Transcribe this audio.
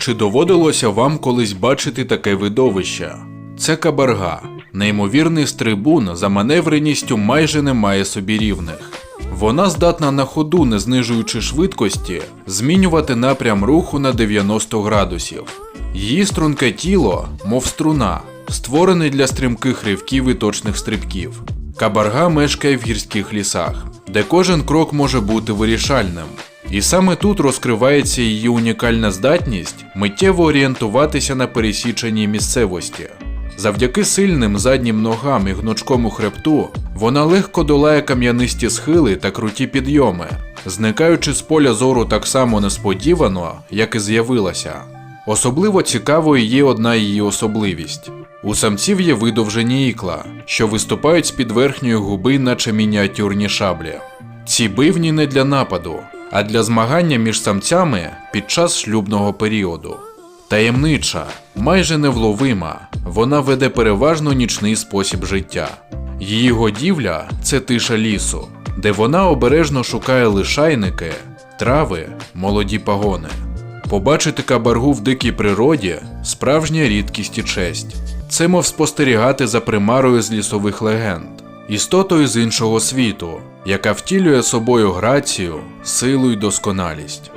Чи доводилося вам колись бачити таке видовище? Це кабарга, неймовірний стрибун за маневреністю майже не має собі рівних. Вона здатна на ходу, не знижуючи швидкості, змінювати напрям руху на 90 градусів. Її струнке тіло, мов струна, створене для стрімких ривків і точних стрибків. Кабарга мешкає в гірських лісах, де кожен крок може бути вирішальним. І саме тут розкривається її унікальна здатність миттєво орієнтуватися на пересіченій місцевості. Завдяки сильним заднім ногам і гнучкому хребту вона легко долає кам'янисті схили та круті підйоми, зникаючи з поля зору так само несподівано, як і з'явилася. Особливо цікавою є одна її особливість. У самців є видовжені ікла, що виступають з під верхньої губи, наче мініатюрні шаблі. Ці бивні не для нападу, а для змагання між самцями під час шлюбного періоду. Таємнича, майже невловима, вона веде переважно нічний спосіб життя. Її годівля це тиша лісу, де вона обережно шукає лишайники, трави, молоді пагони. Побачити кабаргу в дикій природі справжня рідкість і честь. Це мов спостерігати за примарою з лісових легенд, істотою з іншого світу, яка втілює собою грацію, силу й досконалість.